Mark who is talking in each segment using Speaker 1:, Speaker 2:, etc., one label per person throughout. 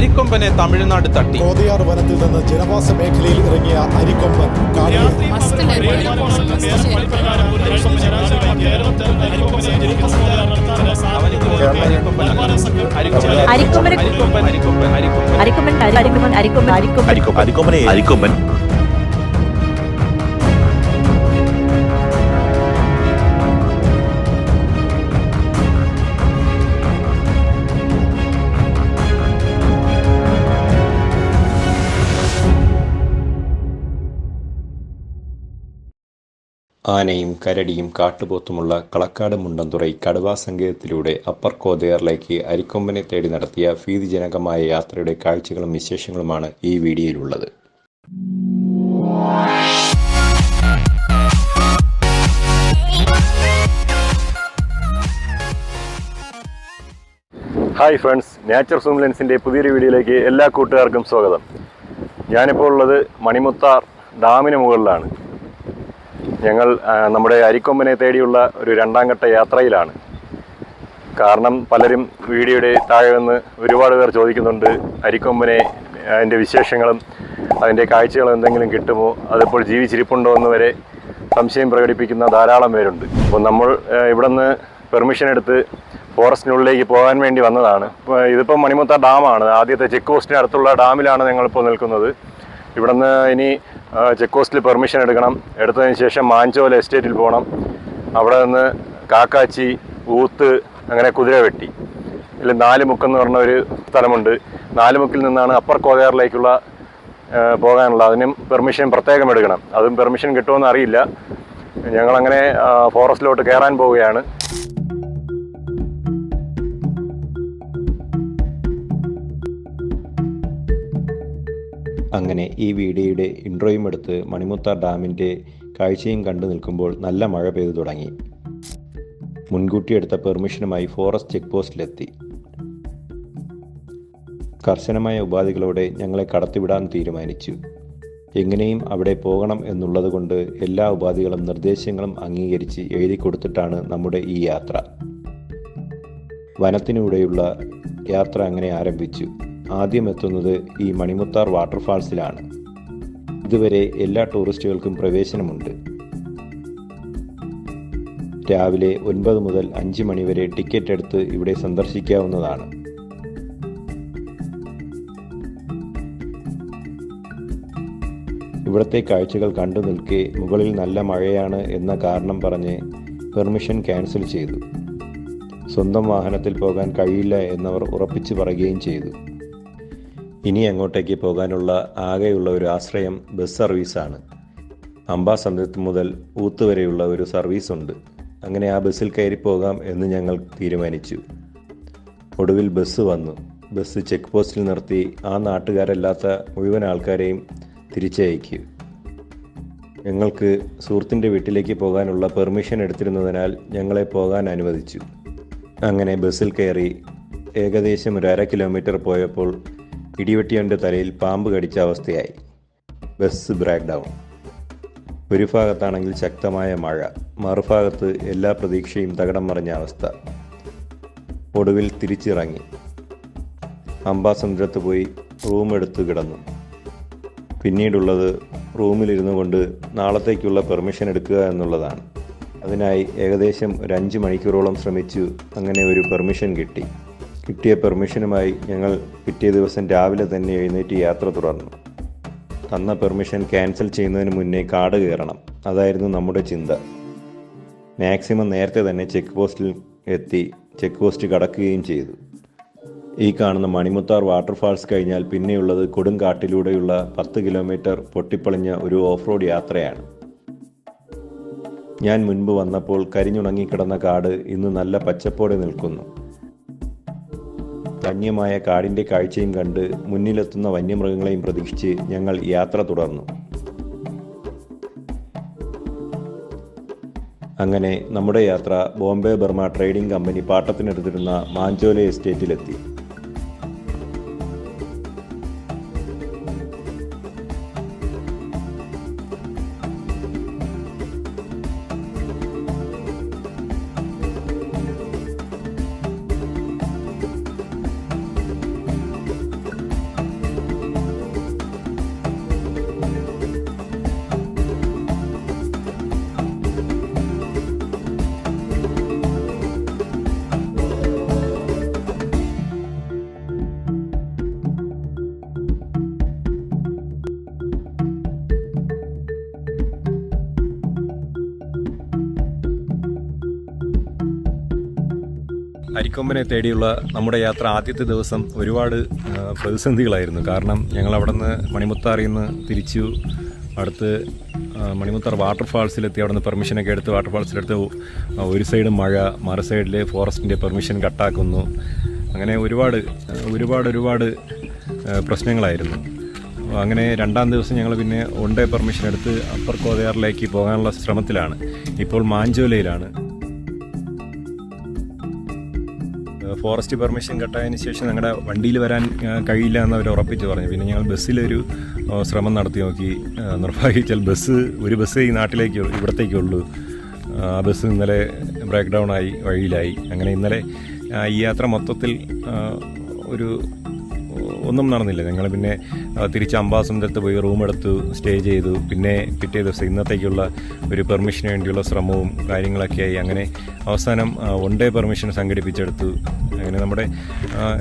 Speaker 1: അരിക്കൊമ്പനെ തമിഴ്നാട് തട്ടി.
Speaker 2: കോതയാർ വനത്തിൽ നിന്ന് ജനവാസ മേഖലയിൽ ഇറങ്ങിയ അരിക്കൊമ്പൻ
Speaker 1: അരിക്കൊമ്പൻ
Speaker 3: അരിക്കൊമ്പൻ.
Speaker 1: അരിക്കൊമ്പൻ അരിക്കൊമ്പൻ
Speaker 3: അരിക്കൊമ്പൻ അരിക്കൊമ്പൻ. അരിക്കൊമ്പൻ അരിക്കൊമ്പൻ
Speaker 4: അരിക്കൊമ്പൻ.
Speaker 5: ആനയും കരടിയും കാട്ടുപോത്തുമുള്ള കളക്കാട് മുണ്ടന്തുറൈ കടുവാ സങ്കേതത്തിലൂടെ അപ്പർ കോതയാറിലേക്ക് അരിക്കൊമ്പനെ തേടി നടത്തിയ ഭീതിജനകമായ യാത്രയുടെ കാഴ്ചകളും വിശേഷങ്ങളുമാണ് ഈ വീഡിയോയിലുള്ളത്.
Speaker 6: ഹായ് ഫ്രണ്ട്സ് നാച്ചർ സൂം ലെൻസിന്റെ പുതിയൊരു വീഡിയോയിലേക്ക് എല്ലാ കൂട്ടുകാർക്കും സ്വാഗതം. ഞാനിപ്പോൾ ഉള്ളത് മണിമുത്താർ ഡാമിന് മുകളിലാണ്. ഞങ്ങൾ നമ്മുടെ അരിക്കൊമ്പനെ തേടിയുള്ള ഒരു രണ്ടാം ഘട്ട യാത്രയിലാണ്. കാരണം പലരും വീഡിയോയുടെ താഴെ നിന്ന് ഒരുപാട് പേർ ചോദിക്കുന്നുണ്ട് അരിക്കൊമ്പനെ അതിന്റെ വിശേഷങ്ങളും അതിന്റെ കാഴ്ചകളും എന്തെങ്കിലും കിട്ടുമോ അതിപ്പോൾ ജീവിച്ചിരിപ്പുണ്ടോ എന്ന് വരെ സംശയം പ്രകടിപ്പിക്കുന്ന ധാരാളം പേരുണ്ട്. അപ്പോൾ നമ്മൾ ഇവിടെ ഇവിടുന്ന് പെർമിഷൻ എടുത്ത് ഫോറസ്റ്റിനുള്ളിലേക്ക് പോകാൻ വേണ്ടി വന്നതാണ്. ഇതിപ്പോൾ മണിമുത്ത ഡാമാണ്. ആദ്യത്തെ ചെക്ക് പോസ്റ്റിന് അടുത്തുള്ള ഡാമിലാണ് ഞങ്ങളിപ്പോൾ നിൽക്കുന്നത്. ഇവിടുന്ന് ഇനി ചെക്ക് പോസ്റ്റിൽ പെർമിഷൻ എടുക്കണം. എടുത്തതിന് ശേഷം മാഞ്ചോല എസ്റ്റേറ്റിൽ പോകണം. അവിടെ നിന്ന് കാക്കാച്ചി ഊത്ത് അങ്ങനെ കുതിര വെട്ടി. ഇതിൽ നാലുമുക്ക് എന്ന് പറഞ്ഞ ഒരു സ്ഥലമുണ്ട്. നാലുമുക്കിൽ നിന്നാണ് അപ്പർ കോതയാറിലേക്കുള്ള പോകാനുള്ള അതിനും പെർമിഷൻ പ്രത്യേകം എടുക്കണം. അതും പെർമിഷൻ കിട്ടുമെന്ന് അറിയില്ല. ഞങ്ങളങ്ങനെ ഫോറസ്റ്റിലോട്ട് കയറാൻ പോവുകയാണ്.
Speaker 5: അങ്ങനെ ഈ വീഡിയോയുടെ ഇൻട്രോയും എടുത്ത് മണിമുത്താർ ഡാമിന്റെ കാഴ്ചയും കണ്ടു നിൽക്കുമ്പോൾ നല്ല മഴ പെയ്തു തുടങ്ങി. മുൻകൂട്ടി എടുത്ത പെർമിഷനുമായി ഫോറസ്റ്റ് ചെക്ക് പോസ്റ്റിലെത്തി കർശനമായ ഉപാധികളോടെ ഞങ്ങളെ കടത്തിവിടാൻ തീരുമാനിച്ചു. എങ്ങനെയും അവിടെ പോകണം എന്നുള്ളതുകൊണ്ട് എല്ലാ ഉപാധികളും നിർദ്ദേശങ്ങളും അംഗീകരിച്ച് എഴുതി കൊടുത്തിട്ടാണ് നമ്മുടെ ഈ യാത്ര. വനത്തിലൂടെയുള്ള യാത്ര അങ്ങനെ ആരംഭിച്ചു. ആദ്യം എത്തുന്നത് ഈ മണിമുത്താർ വാട്ടർഫാൾസിലാണ്. ഇതുവരെ എല്ലാ ടൂറിസ്റ്റുകൾക്കും പ്രവേശനമുണ്ട്. രാവിലെ ഒൻപത് മുതൽ അഞ്ച് മണിവരെ ടിക്കറ്റ് എടുത്ത് ഇവിടെ സന്ദർശിക്കാവുന്നതാണ്. ഇവിടുത്തെ കാഴ്ചകൾ കണ്ടു നിൽക്കെ മുകളിൽ നല്ല മഴയാണ് എന്ന കാരണം പറഞ്ഞ് പെർമിഷൻ ക്യാൻസൽ ചെയ്തു. സ്വന്തം വാഹനത്തിൽ പോകാൻ കഴിയില്ല എന്നവർ ഉറപ്പിച്ചു പറയുകയും ചെയ്തു. ഇനി അങ്ങോട്ടേക്ക് പോകാനുള്ള ആകെയുള്ള ഒരു ആശ്രയം ബസ് സർവീസാണ് അംബാസമുദ്രത്ത് മുതൽ ഊത്ത് വരെയുള്ള ഒരു സർവീസ് ഉണ്ട്. അങ്ങനെ ആ ബസ്സിൽ കയറി പോകാം എന്ന് ഞങ്ങൾ തീരുമാനിച്ചു. ഒടുവിൽ ബസ് വന്നു. ബസ് ചെക്ക് പോസ്റ്റിൽ നിർത്തി ആ നാട്ടുകാരല്ലാത്ത മുഴുവൻ ആൾക്കാരെയും തിരിച്ചയക്കൂ. ഞങ്ങൾക്ക് സുഹൃത്തിന്റെ വീട്ടിലേക്ക് പോകാനുള്ള പെർമിഷൻ എടുത്തിരുന്നതിനാൽ ഞങ്ങളെ പോകാൻ അനുവദിച്ചു. അങ്ങനെ ബസ്സിൽ കയറി ഏകദേശം ഒരു അര കിലോമീറ്റർ പോയപ്പോൾ ഇടിവെട്ടിയവന്റെ തലയിൽ പാമ്പ് കടിച്ച അവസ്ഥയായി. Bus breakdown. ഒരു ഭാഗത്താണെങ്കിൽ ശക്തമായ മഴ. മറുഭാഗത്ത് എല്ലാ പ്രതീക്ഷയും തകിടം മറിഞ്ഞ അവസ്ഥ. ഒടുവിൽ തിരിച്ചിറങ്ങി. അംബാസമുദ്രത്ത് പോയി റൂം എടുത്ത് കിടന്നു. പിന്നീടുള്ളത് റൂമിലിരുന്നു കൊണ്ട് നാളത്തേക്കുള്ള പെർമിഷൻ എടുക്കുക എന്നുള്ളതാണ്. അതിനായി ഏകദേശം ഒരു അഞ്ച് മണിക്കൂറോളം ശ്രമിച്ചു അങ്ങനെ ഒരു പെർമിഷൻ കിട്ടി. കിട്ടിയ പെർമിഷനുമായി ഞങ്ങൾ പിറ്റേ ദിവസം രാവിലെ തന്നെ എഴുന്നേറ്റ് യാത്ര തുടർന്നു. തന്ന പെർമിഷൻ ക്യാൻസൽ ചെയ്യുന്നതിന് മുന്നേ കാട് കയറണം. അതായിരുന്നു നമ്മുടെ ചിന്ത. മാക്സിമം നേരത്തെ തന്നെ ചെക്ക് പോസ്റ്റിൽ എത്തി ചെക്ക് പോസ്റ്റ് കടക്കുകയും ചെയ്തു. ഈ കാണുന്ന മണിമുത്താർ വാട്ടർഫാൾസ് കഴിഞ്ഞാൽ പിന്നെയുള്ളത് കൊടുങ്കാട്ടിലൂടെയുള്ള പത്ത് കിലോമീറ്റർ പൊട്ടിപ്പളിഞ്ഞ ഒരു ഓഫ് റോഡ് യാത്രയാണ്. ഞാൻ മുൻപ് വന്നപ്പോൾ കരിഞ്ഞുണങ്ങിക്കിടന്ന കാട് ഇന്ന് നല്ല പച്ചപ്പോടെ നിൽക്കുന്നു. വന്യമായ കാടിന്റെ കാഴ്ചയും കണ്ട് മുന്നിലെത്തുന്ന വന്യമൃഗങ്ങളെയും പ്രതീക്ഷിച്ച് ഞങ്ങൾ യാത്ര തുടർന്നു. അങ്ങനെ നമ്മുടെ യാത്ര ബോംബെ ബർമ ട്രേഡിംഗ് കമ്പനി പാട്ടത്തിനെടുത്തിരുന്ന മാഞ്ചോലെ എസ്റ്റേറ്റിലെത്തി. അരിക്കൊമ്പനെ തേടിയുള്ള നമ്മുടെ യാത്ര ആദ്യത്തെ ദിവസം ഒരുപാട് പ്രതിസന്ധികളായിരുന്നു. കാരണം ഞങ്ങൾ അവിടെ നിന്ന് മണിമുത്താറിൽ നിന്ന് തിരിച്ചു. അടുത്ത് മണിമുത്താർ വാട്ടർഫാൾസിലെത്തി അവിടെ നിന്ന് പെർമിഷനൊക്കെ എടുത്ത് വാട്ടർഫാൾസിലെടുത്ത് ഒരു സൈഡ് മഴ മറു സൈഡിൽ ഫോറസ്റ്റിന്റെ പെർമിഷൻ കട്ടാക്കുന്നു അങ്ങനെ ഒരുപാട് ഒരുപാട് ഒരുപാട് പ്രശ്നങ്ങളായിരുന്നു. അങ്ങനെ രണ്ടാം ദിവസം ഞങ്ങൾ പിന്നെ ഒണ്ടേ പെർമിഷൻ എടുത്ത് അപ്പർ കോതയാറിലേക്ക് പോകാനുള്ള ശ്രമത്തിലാണ്. ഇപ്പോൾ മാഞ്ചോലയിലാണ്. ഫോറസ്റ്റ് പെർമിഷൻ കട്ടായതിനു ശേഷം ഞങ്ങളുടെ വണ്ടിയിൽ വരാൻ കഴിയില്ല എന്ന് അവർ ഉറപ്പിച്ച് പറഞ്ഞു. പിന്നെ ഞങ്ങൾ ബസ്സിലൊരു ശ്രമം നടത്തി നോക്കി. ആ, നിർഭാഗ്യവശാൽ ബസ് ഒരു ബസ് ഈ നാട്ടിലേക്ക് ഇവിടത്തേക്കുള്ളൂ. ആ ബസ് ഇന്നലെ ബ്രേക്ക് ഡൗൺ ആയി വഴിയിലായി. അങ്ങനെ ഇന്നലെ ഈ യാത്ര മൊത്തത്തിൽ ഒരു ഒന്നും നടന്നില്ല. ഞങ്ങൾ പിന്നെ തിരിച്ച് അംബാസമുദ്രത്ത് പോയി റൂം എടുത്തു സ്റ്റേ ചെയ്തു. പിന്നെ പിറ്റേ ദിവസം ഇന്നത്തേക്കുള്ള ഒരു പെർമിഷന് വേണ്ടിയുള്ള ശ്രമവും കാര്യങ്ങളൊക്കെയായി അങ്ങനെ അവസാനം വൺ ഡേ പെർമിഷൻ സംഘടിപ്പിച്ചെടുത്തു. അങ്ങനെ നമ്മുടെ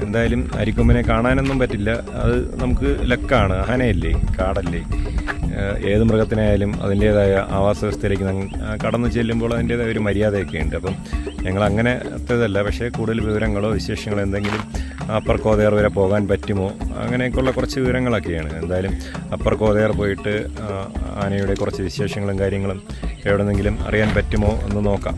Speaker 5: എന്തായാലും അരിക്കൊമ്പനെ കാണാനൊന്നും പറ്റില്ല. അത് നമുക്ക് ലക്കാണ്. ആനയല്ലേ? കാടല്ലേ? ഏത് മൃഗത്തിനായാലും അതിന്റേതായ ആവാസ വ്യവസ്ഥയിലേക്ക് കടന്നു ചെല്ലുമ്പോൾ അതിന്റേതായ ഒരു മര്യാദയൊക്കെ ഉണ്ട്. അപ്പം ഞങ്ങൾ അങ്ങനെ അത്തതല്ല പക്ഷേ കൂടുതൽ വിവരങ്ങളോ വിശേഷങ്ങളോ എന്തെങ്കിലും അപ്പർ കോതയർ വരെ പോകാൻ പറ്റുമോ? അങ്ങനെയൊക്കെയുള്ള കുറച്ച് വിവരങ്ങളൊക്കെയാണ്. എന്തായാലും അപ്പർ കോതയർ പോയിട്ട് ആനയുടെ കുറച്ച് വിശേഷങ്ങളും കാര്യങ്ങളും എവിടെന്നെങ്കിലും അറിയാൻ പറ്റുമോ എന്ന് നോക്കാം.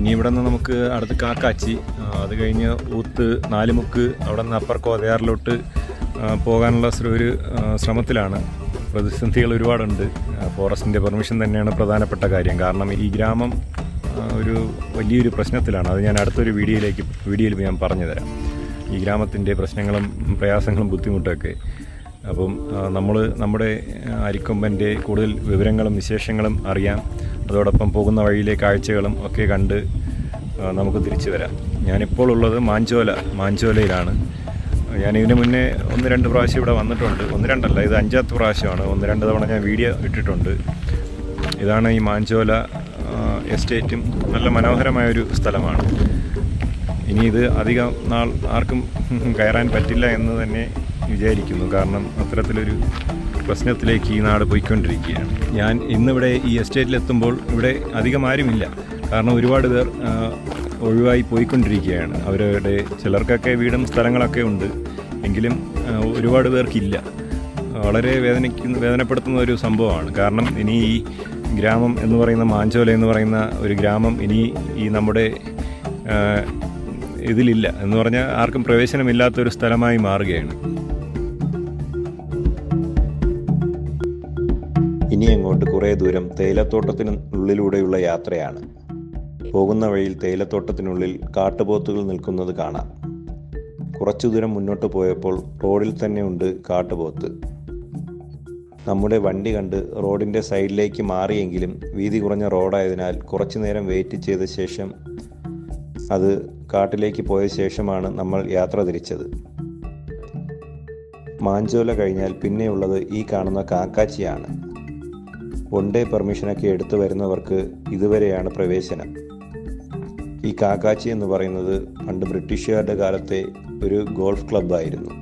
Speaker 5: ഇനി ഇവിടെ നിന്ന് നമുക്ക് അടുത്ത് കാക്കാച്ചി അത് കഴിഞ്ഞ് ഊത്ത് നാലുമുക്ക് അവിടെ നിന്ന് അപ്പർ കോതയാറിലോട്ട് പോകാനുള്ള ഒരു ശ്രമത്തിലാണ്. പ്രതിസന്ധികൾ ഒരുപാടുണ്ട്. ഫോറസ്റ്റിന്റെ പെർമിഷൻ തന്നെയാണ് പ്രധാനപ്പെട്ട കാര്യം. കാരണം ഈ ഗ്രാമം ഒരു വലിയൊരു പ്രശ്നത്തിലാണ്. അത് ഞാൻ അടുത്തൊരു വീഡിയോയിലേക്ക് വീഡിയോയിൽ ഞാൻ പറഞ്ഞു തരാം. ഈ ഗ്രാമത്തിന്റെ പ്രശ്നങ്ങളും പ്രയാസങ്ങളും ബുദ്ധിമുട്ടൊക്കെ. അപ്പം നമ്മൾ നമ്മുടെ അരിക്കൊമ്പന്റെ കൂടുതൽ വിവരങ്ങളും വിശേഷങ്ങളും അറിയാം. അതോടൊപ്പം പോകുന്ന വഴിയിലെ കാഴ്ചകളും ഒക്കെ കണ്ട് നമുക്ക് തിരിച്ചു വരാം. ഞാനിപ്പോൾ ഉള്ളത് മാഞ്ചോല മാഞ്ചോലയിലാണ്. ഞാൻ ഇതിന് മുന്നേ ഒന്ന് രണ്ട് പ്രാവശ്യം ഇവിടെ വന്നിട്ടുണ്ട്. ഒന്ന് രണ്ടല്ല ഇത് അഞ്ചാമത്തെ പ്രാവശ്യമാണ്. ഒന്ന് രണ്ട് തവണ ഞാൻ വീഡിയോ ഇട്ടിട്ടുണ്ട്. ഇതാണ് ഈ മാഞ്ചോല എസ്റ്റേറ്റും നല്ല മനോഹരമായൊരു സ്ഥലമാണ്. ഇനി ഇത് അധികം നാൾ ആർക്കും കയറാൻ പറ്റില്ല എന്ന് തന്നെ വിചാരിക്കുന്നു. കാരണം അത്തരത്തിലൊരു പ്രശ്നത്തിലേക്ക് ഈ നാട് പോയിക്കൊണ്ടിരിക്കുകയാണ്. ഞാൻ ഇന്നിവിടെ ഈ എസ്റ്റേറ്റിലെത്തുമ്പോൾ ഇവിടെ അധികം ആരുമില്ല. കാരണം ഒരുപാട് പേർ ഒഴിവായി പോയിക്കൊണ്ടിരിക്കുകയാണ്. അവരുടെ ചിലർക്കൊക്കെ വീടും സ്ഥലങ്ങളൊക്കെ ഉണ്ട്. എങ്കിലും ഒരുപാട് പേർക്കില്ല. വളരെ വേദനിക്കുന്ന വേദനപ്പെടുത്തുന്ന ഒരു സംഭവമാണ്. കാരണം ഇനി ഈ ഗ്രാമം എന്ന് പറയുന്ന മാഞ്ചോല എന്ന് പറയുന്ന ഒരു ഗ്രാമം ഇനി ഈ നമ്മുടെ ഇതിലില്ല. എന്ന് പറഞ്ഞാൽ ആർക്കും പ്രവേശനമില്ലാത്ത ഒരു സ്ഥലമായി മാറുകയാണ്.
Speaker 7: ഇനി അങ്ങോട്ട് കുറേ ദൂരം തേയിലത്തോട്ടത്തിനുള്ളിലൂടെയുള്ള യാത്രയാണ്. പോകുന്ന വഴിയിൽ തേയിലത്തോട്ടത്തിനുള്ളിൽ കാട്ടുപോത്തുകൾ നിൽക്കുന്നത് കാണാം. കുറച്ചു ദൂരം മുന്നോട്ട് പോയപ്പോൾ റോഡിൽ തന്നെ ഉണ്ട് കാട്ടുപോത്ത്. നമ്മുടെ വണ്ടി കണ്ട് റോഡിന്റെ സൈഡിലേക്ക് മാറിയെങ്കിലും വീതി കുറഞ്ഞ റോഡായതിനാൽ കുറച്ചു നേരം വെയിറ്റ് ചെയ്ത ശേഷം അത് കാട്ടിലേക്ക് പോയ ശേഷമാണ് നമ്മൾ യാത്ര തിരിച്ചത്. മാഞ്ചോല കഴിഞ്ഞാൽ പിന്നെയുള്ളത് ഈ കാണുന്ന കാക്കാച്ചിയാണ്. വൺ ഡേ പെർമിഷനൊക്കെ എടുത്തു വരുന്നവർക്ക് ഇതുവരെയാണ് പ്രവേശനം. ഈ കാക്കാച്ചി എന്ന് പറയുന്നത് പണ്ട് ബ്രിട്ടീഷുകാരുടെ കാലത്തെ ഒരു ഗോൾഫ് ക്ലബ്ബായിരുന്നു.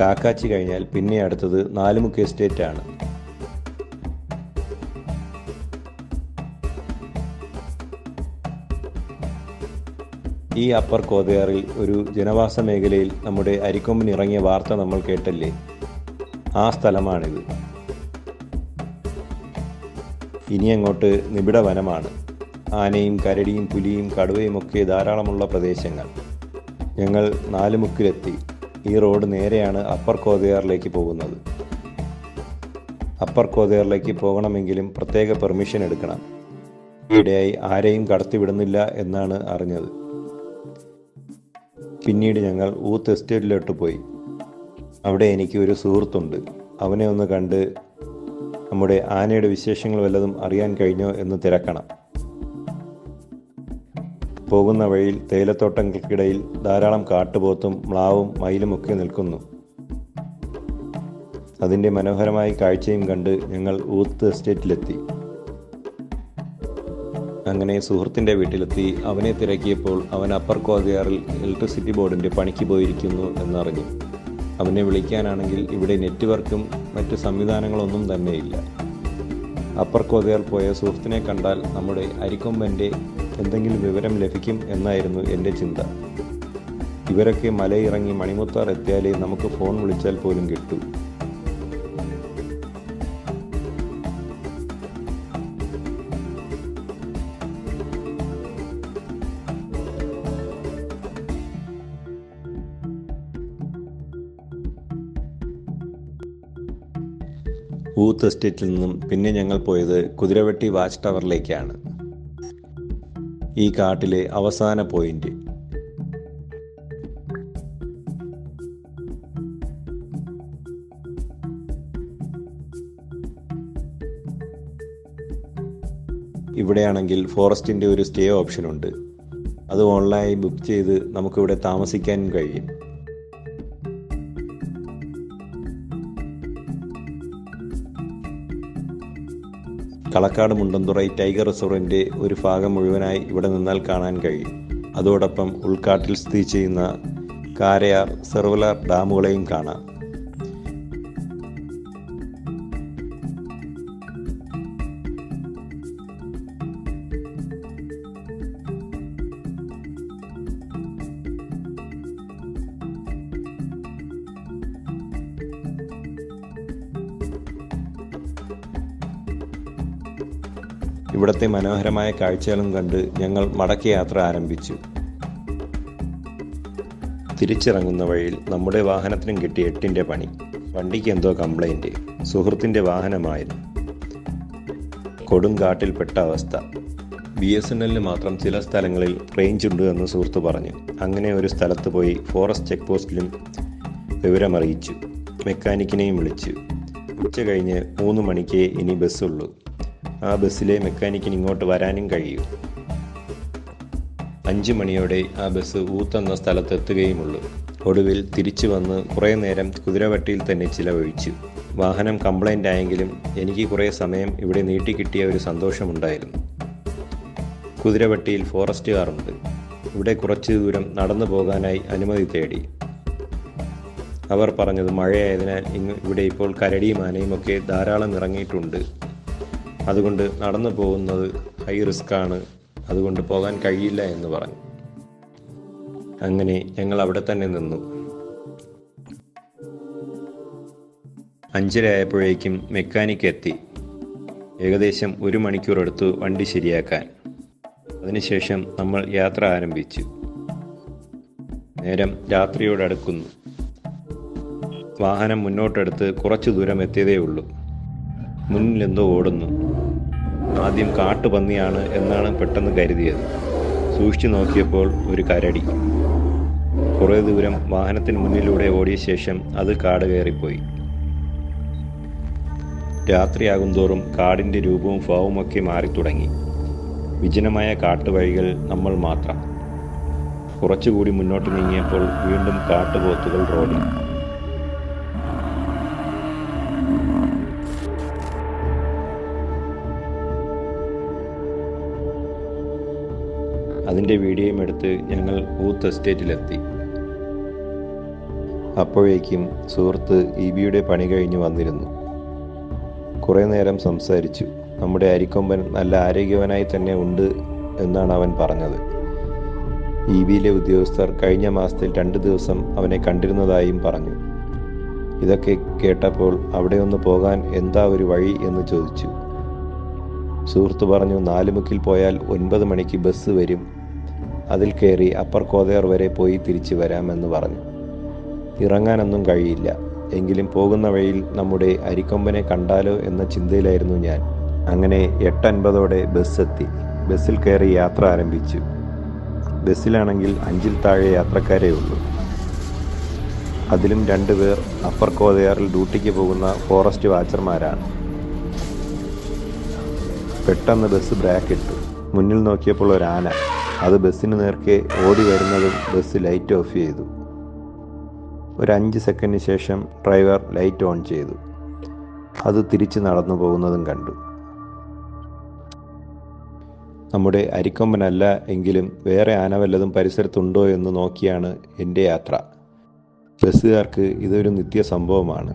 Speaker 7: കാക്കാച്ചി കഴിഞ്ഞാൽ പിന്നെ അടുത്തത് നാലുമുക്ക് എസ്റ്റേറ്റ് ആണ്. ഈ അപ്പർ കോതയാറിൽ ഒരു ജനവാസ മേഖലയിൽ നമ്മുടെ അരിക്കൊമ്പൻ ഇറങ്ങിയ വാർത്ത നമ്മൾ കേട്ടല്ലേ? ആ സ്ഥലമാണിത്. ഇനി അങ്ങോട്ട് നിബിഡ വനമാണ്.
Speaker 5: ആനയും കരടിയും പുലിയും കടുവയും ഒക്കെ ധാരാളമുള്ള പ്രദേശങ്ങൾ. ഞങ്ങൾ നാലുമുക്കിലെത്തി. ഈ റോഡ് നേരെയാണ് അപ്പർ കോതയാറിലേക്ക് പോകുന്നത്. അപ്പർ കോതയാറിലേക്ക് പോകണമെങ്കിലും പ്രത്യേക പെർമിഷൻ എടുക്കണം. ഈയിടെയായി ആരെയും കടത്തിവിടുന്നില്ല എന്നാണ് അറിഞ്ഞത്. പിന്നീട് ഞങ്ങൾ ഊത്ത് എസ്റ്റേറ്റിലോട്ട് പോയി. അവിടെ എനിക്ക് ഒരു സുഹൃത്തുണ്ട്. അവനെ ഒന്ന് കണ്ട് നമ്മുടെ ആനയുടെ വിശേഷങ്ങൾ വല്ലതും അറിയാൻ കഴിഞ്ഞോ എന്ന് തിരക്കണം. പോകുന്ന വഴിയിൽ തേയിലത്തോട്ടങ്ങൾക്കിടയിൽ ധാരാളം കാട്ടുപോത്തും മ്ലാവും മയിലും ഒക്കെ നിൽക്കുന്നു. അതിന്റെ മനോഹരമായ കാഴ്ചയും കണ്ട് ഞങ്ങൾ ഊത്ത് എസ്റ്റേറ്റിലെത്തി. അങ്ങനെ സുഹൃത്തിന്റെ വീട്ടിലെത്തി. അവനെ തിരക്കിയപ്പോൾ അവൻ അപ്പർ കോതിയാറിൽ ഇലക്ട്രിസിറ്റി ബോർഡിന്റെ പണിക്ക് പോയിരിക്കുന്നു എന്നറിഞ്ഞു. അവനെ വിളിക്കാനാണെങ്കിൽ ഇവിടെ നെറ്റ്വർക്കും മറ്റ് സംവിധാനങ്ങളൊന്നും തന്നെയില്ല. അപ്പർ കോതിയാർ പോയ സുഹൃത്തിനെ കണ്ടാൽ നമ്മുടെ അരിക്കൊമ്പന്റെ എന്തെങ്കിലും വിവരം ലഭിക്കും എന്നായിരുന്നു എന്റെ ചിന്ത. ഇവരൊക്കെ മലയിറങ്ങി മണിമുത്താർ എത്തിയാലേ നമുക്ക് ഫോൺ വിളിച്ചാൽ പോലും കിട്ടൂ. ബൂത്ത് എസ്റ്റേറ്റിൽ നിന്നും പിന്നെ ഞങ്ങൾ പോയത് കുതിരവെട്ടി വാച്ച് ടവറിലേക്കാണ്. ഈ കാട്ടിലെ അവസാന പോയിന്റ്. ഇവിടെയാണെങ്കിൽ ഫോറസ്റ്റിന്റെ ഒരു സ്റ്റേ ഓപ്ഷൻ ഉണ്ട് അത് ഓൺലൈൻ ബുക്ക് ചെയ്ത് നമുക്കിവിടെ താമസിക്കാനും കഴിയും. കളക്കാട് മുണ്ടന്തുറൈ ടൈഗർ റിസർവിന്റെ ഒരു ഭാഗം മുഴുവനായി ഇവിടെ നിന്നാൽ കാണാൻ കഴിയും. അതോടൊപ്പം ഉൾക്കാട്ടിൽ സ്ഥിതി ചെയ്യുന്ന കാരയാർ സെർവലാർ ഡാമുകളെയും കാണാം. ഇവിടത്തെ മനോഹരമായ കാഴ്ചകളും കണ്ട് ഞങ്ങൾ മടക്ക യാത്ര ആരംഭിച്ചു. തിരിച്ചിറങ്ങുന്ന വഴിയിൽ നമ്മുടെ വാഹനത്തിനും കിട്ടിയ എട്ടിന്റെ പണി. വണ്ടിക്ക് എന്തോ കംപ്ലൈന്റ് സുഹൃത്തിന്റെ വാഹനമായിരുന്നു. കൊടുങ്കാട്ടിൽപ്പെട്ട അവസ്ഥ. ബി എസ് എൻ എല്ലിന് മാത്രം ചില സ്ഥലങ്ങളിൽ റേഞ്ച് ഉണ്ട് എന്ന് സുഹൃത്ത് പറഞ്ഞു. അങ്ങനെ ഒരു സ്ഥലത്ത് പോയി ഫോറസ്റ്റ് ചെക്ക് പോസ്റ്റിലും വിവരമറിയിച്ചു. മെക്കാനിക്കിനെയും വിളിച്ചു. ഉച്ച കഴിഞ്ഞ് മൂന്ന് മണിക്കേ ഇനി ബസ്സുള്ളൂ ആ ബസ്സിലെ മെക്കാനിക്കിന് ഇങ്ങോട്ട് വരാനും കഴിയൂ. അഞ്ച് മണിയോടെ ആ ബസ് ഊത്തെന്ന സ്ഥലത്തെത്തുകയുമുള്ളൂ. ഒടുവിൽ തിരിച്ചു വന്ന് കുറേ നേരം കുതിരവട്ടിയിൽ തന്നെ ചിലവഴിച്ചു. വാഹനം കംപ്ലൈന്റ് ആയെങ്കിലും എനിക്ക് കുറേ സമയം ഇവിടെ നീട്ടിക്കിട്ടിയ ഒരു സന്തോഷമുണ്ടായിരുന്നു. കുതിരവട്ടിയിൽ ഫോറസ്റ്റുകാറുണ്ട് ഇവിടെ കുറച്ച് ദൂരം നടന്നു പോകാനായി അനുമതി തേടി. അവർ പറഞ്ഞത് മഴയായതിനാൽ ഇങ്ങ് ഇവിടെ ഇപ്പോൾ കരടിയും ആനയും ഒക്കെ ധാരാളം ഇറങ്ങിയിട്ടുണ്ട്. അതുകൊണ്ട് നടന്നു പോകുന്നത് ഹൈ റിസ്ക് ആണ്. അതുകൊണ്ട് പോകാൻ കഴിയില്ല എന്ന് പറഞ്ഞു. അങ്ങനെ ഞങ്ങൾ അവിടെ തന്നെ നിന്നു. അഞ്ചര ആയപ്പോഴേക്കും മെക്കാനിക് എത്തി. ഏകദേശം ഒരു മണിക്കൂർ എടുത്തു വണ്ടി ശരിയാക്കാൻ. അതിനുശേഷം നമ്മൾ യാത്ര ആരംഭിച്ചു. നേരം രാത്രിയോടടുക്കുന്നു വാഹനം മുന്നോട്ടെടുത്ത് കുറച്ചു ദൂരം എത്തിയതേ ഉള്ളൂ. മുന്നിലെന്തോ ഓടുന്നു. ആദ്യം കാട്ടുപന്നിയാണ് എന്നാണ് പെട്ടെന്ന് കരുതിയത്. സൂക്ഷിച്ചു നോക്കിയപ്പോൾ ഒരു കരടി. കുറേ ദൂരം വാഹനത്തിന് മുന്നിലൂടെ ഓടിയ ശേഷം അത് കാട് കയറിപ്പോയി. രാത്രിയാകും തോറും കാടിന്റെ രൂപവും ഭാവുമൊക്കെ മാറി തുടങ്ങി വിജനമായ കാട്ടുവഴികൾ നമ്മൾ മാത്രം. കുറച്ചുകൂടി മുന്നോട്ട് നീങ്ങിയപ്പോൾ വീണ്ടും കാട്ടുപോത്തുകൾ റോഡിൽ. അതിന്റെ വീഡിയോയും എടുത്ത് ഞങ്ങൾ ബൂത്ത് എസ്റ്റേറ്റിലെത്തി. അപ്പോഴേക്കും സുഹൃത്ത് ഇ ബിയുടെ പണി കഴിഞ്ഞ് വന്നിരുന്നു. കുറേ നേരം സംസാരിച്ചു. നമ്മുടെ അരിക്കൊമ്പൻ നല്ല ആരോഗ്യവനായി തന്നെ ഉണ്ട് എന്നാണ് അവൻ പറഞ്ഞത്. ഇ ബിയിലെ ഉദ്യോഗസ്ഥർ കഴിഞ്ഞ മാസത്തിൽ രണ്ട് ദിവസം അവനെ കണ്ടിരുന്നതായും പറഞ്ഞു. ഇതൊക്കെ കേട്ടപ്പോൾ അവിടെ ഒന്ന് പോകാൻ എന്താ ഒരു വഴി എന്ന് ചോദിച്ചു. സുഹൃത്ത് പറഞ്ഞു നാലുമുക്കിൽ പോയാൽ ഒൻപത് മണിക്ക് ബസ് വരും. അതിൽ കയറി അപ്പർ കോതയാർ വരെ പോയി തിരിച്ചു വരാമെന്ന് പറഞ്ഞു. ഇറങ്ങാനൊന്നും കഴിയില്ല. എങ്കിലും പോകുന്ന വഴിയിൽ നമ്മുടെ അരിക്കൊമ്പനെ കണ്ടാലോ എന്ന ചിന്തയിലായിരുന്നു ഞാൻ. അങ്ങനെ എട്ടൻപതോടെ ബസ് എത്തി. ബസ്സിൽ കയറി യാത്ര ആരംഭിച്ചു. ബസ്സിലാണെങ്കിൽ അഞ്ചിൽ താഴെ യാത്രക്കാരേ ഉള്ളൂ. അതിലും രണ്ടുപേർ അപ്പർ കോതയാറിൽ ഡ്യൂട്ടിക്ക് പോകുന്ന ഫോറസ്റ്റ് വാച്ചർമാരാണ്. പെട്ടെന്ന് ബസ് ബ്രേക്ക് ഇട്ടു മുന്നിൽ നോക്കിയപ്പോൾ ഒരു ആന അത് ബസ്സിന് നേർക്കെ ഓടി വരുന്നതും ബസ് ലൈറ്റ് ഓഫ് ചെയ്തു. ഒരു അഞ്ച് സെക്കൻഡിന് ശേഷം ഡ്രൈവർ ലൈറ്റ് ഓൺ ചെയ്തു. അത് തിരിച്ച് നടന്നു പോകുന്നതും കണ്ടു. നമ്മുടെ അരിക്കൊമ്പനല്ല എങ്കിലും വേറെ ആന വല്ലതും പരിസരത്തുണ്ടോ എന്ന് നോക്കിയാണ് എന്റെ യാത്ര. ബസ്സുകാർക്ക് ഇതൊരു നിത്യ സംഭവമാണ്.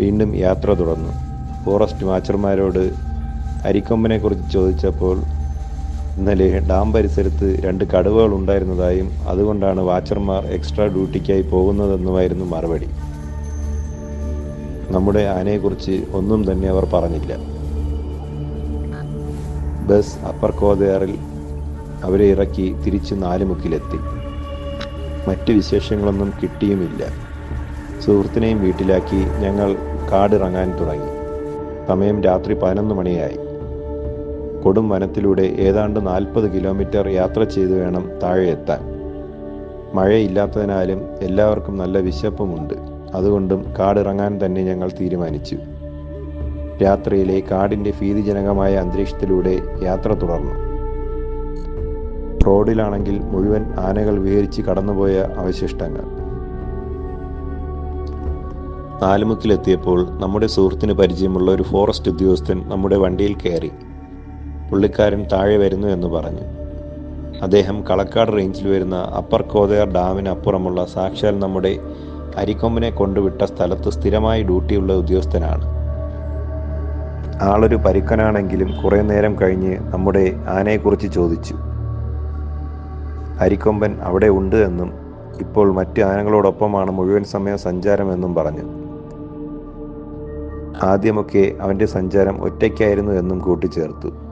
Speaker 5: വീണ്ടും യാത്ര തുടർന്നു. ഫോറസ്റ്റ് വാച്ചർമാരോട് അരിക്കൊമ്പനെക്കുറിച്ച് ചോദിച്ചപ്പോൾ ഇന്നലെ ഡാം പരിസരത്ത് രണ്ട് കടുവകൾ ഉണ്ടായിരുന്നതായും അതുകൊണ്ടാണ് വാച്ചർമാർ എക്സ്ട്രാ ഡ്യൂട്ടിക്കായി പോകുന്നതെന്നുമായിരുന്നു മറുപടി. നമ്മുടെ ആനയെക്കുറിച്ച് ഒന്നും തന്നെ അവർ പറഞ്ഞില്ല. ബസ് അപ്പർ കോതയാറിൽ അവരെ ഇറക്കി തിരിച്ച് നാലുമുക്കിലെത്തി. മറ്റ് വിശേഷങ്ങളൊന്നും കിട്ടിയുമില്ല. സുഹൃത്തിനെയും വീട്ടിലാക്കി ഞങ്ങൾ കാടിറങ്ങാൻ തുടങ്ങി. സമയം രാത്രി പതിനൊന്ന് മണിയായി. കൊടും വനത്തിലൂടെ ഏതാണ്ട് നാൽപ്പത് കിലോമീറ്റർ യാത്ര ചെയ്തു വേണം താഴെ എത്താൻ മഴയില്ലാത്തതിനാലും എല്ലാവർക്കും നല്ല വിശപ്പുമുണ്ട്. അതുകൊണ്ടും കാടിറങ്ങാൻ തന്നെ ഞങ്ങൾ തീരുമാനിച്ചു. രാത്രിയിലെ കാടിന്റെ ഭീതിജനകമായ അന്തരീക്ഷത്തിലൂടെ യാത്ര തുടർന്നു. റോഡിലാണെങ്കിൽ മുഴുവൻ ആനകൾ വിഹരിച്ച് കടന്നുപോയ അവശിഷ്ടങ്ങൾ. നാലുമുക്കിലെത്തിയപ്പോൾ നമ്മുടെ സുഹൃത്തിന് പരിചയമുള്ള ഒരു ഫോറസ്റ്റ് ഉദ്യോഗസ്ഥൻ നമ്മുടെ വണ്ടിയിൽ കയറി. പുള്ളിക്കാരൻ താഴെ വരുന്നു എന്ന് പറഞ്ഞു. അദ്ദേഹം കളക്കാട് റേഞ്ചിൽ വരുന്ന അപ്പർ കോതയാർ ഡാമിനപ്പുറമുള്ള സാക്ഷാൽ നമ്മുടെ അരിക്കൊമ്പനെ കൊണ്ടുവിട്ട സ്ഥലത്ത് സ്ഥിരമായി ഡ്യൂട്ടിയുള്ള ഉദ്യോഗസ്ഥനാണ്. ആളൊരു പരുക്കനാണെങ്കിലും കുറേ നേരം കഴിഞ്ഞ് നമ്മുടെ ആനയെക്കുറിച്ച് ചോദിച്ചു. അരിക്കൊമ്പൻ അവിടെ ഉണ്ട് എന്നും ഇപ്പോൾ മറ്റ് ആനകളോടൊപ്പമാണ് മുഴുവൻ സമയ സഞ്ചാരമെന്നും പറഞ്ഞു. ആദ്യമൊക്കെ അവന്റെ സഞ്ചാരം ഒറ്റയ്ക്കായിരുന്നു എന്നും കൂട്ടിച്ചേർത്തു.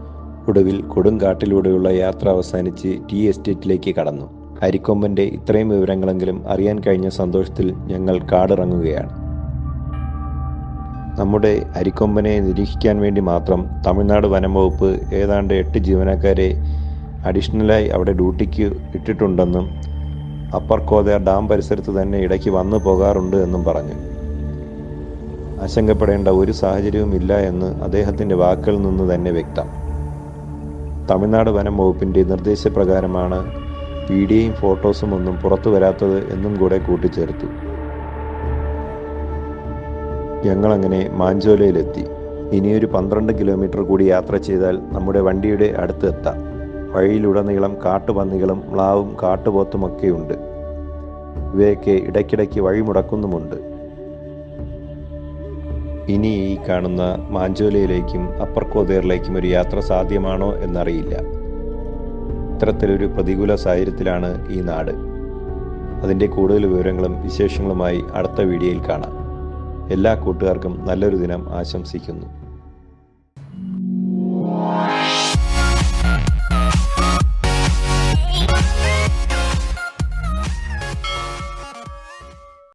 Speaker 5: ഒടുവിൽ കൊടുങ്കാട്ടിലൂടെയുള്ള യാത്ര അവസാനിച്ച് ടീ എസ്റ്റേറ്റിലേക്ക് കടന്നു. അരിക്കൊമ്പന്റെ ഇത്രയും വിവരങ്ങളെങ്കിലും അറിയാൻ കഴിഞ്ഞ സന്തോഷത്തിൽ ഞങ്ങൾ കാടിറങ്ങുകയാണ്. നമ്മുടെ അരിക്കൊമ്പനെ നിരീക്ഷിക്കാൻ വേണ്ടി മാത്രം തമിഴ്നാട് വനം വകുപ്പ് ഏതാണ്ട് എട്ട് ജീവനക്കാരെ അഡീഷണലായി അവിടെ ഡ്യൂട്ടിക്ക് ഇട്ടിട്ടുണ്ടെന്നും അപ്പർ കോത ഡാം പരിസരത്ത് തന്നെ ഇടയ്ക്ക് വന്നു പോകാറുണ്ട് എന്നും പറഞ്ഞു. ആശങ്കപ്പെടേണ്ട ഒരു സാഹചര്യവും ഇല്ല എന്ന് അദ്ദേഹത്തിന്റെ വാക്കുകളിൽ നിന്ന് തന്നെ വ്യക്തം. തമിഴ്നാട് വനം വകുപ്പിന്റെ നിർദ്ദേശപ്രകാരമാണ് വീഡിയോയും ഫോട്ടോസും ഒന്നും പുറത്തു വരാത്തത് എന്നും കൂടെ കൂട്ടിച്ചേർത്തു. ഞങ്ങളങ്ങനെ മാഞ്ചോലയിലെത്തി. ഇനിയൊരു പന്ത്രണ്ട് കിലോമീറ്റർ കൂടി യാത്ര ചെയ്താൽ നമ്മുടെ വണ്ടിയുടെ അടുത്ത് എത്താം. വഴിയിലുടനീളം കാട്ടുപന്നികളും മ്ലാവും കാട്ടുപോത്തുമൊക്കെയുണ്ട്. ഇവയൊക്കെ ഇടയ്ക്കിടയ്ക്ക് വഴിമുടക്കുന്നുമുണ്ട്. ഇനി ഈ കാണുന്ന മാഞ്ചോലയിലേക്കും അപ്പർ കോതേറിലേക്കും ഒരു യാത്ര സാധ്യമാണോ എന്നറിയില്ല. ഇത്തരത്തിലൊരു പ്രതികൂല സാഹചര്യത്തിലാണ് ഈ നാട്. അതിന്റെ കൂടുതൽ വിവരങ്ങളും വിശേഷങ്ങളുമായി അടുത്ത വീഡിയോയിൽ കാണാം. എല്ലാ കൂട്ടുകാർക്കും നല്ലൊരു ദിനം ആശംസിക്കുന്നു.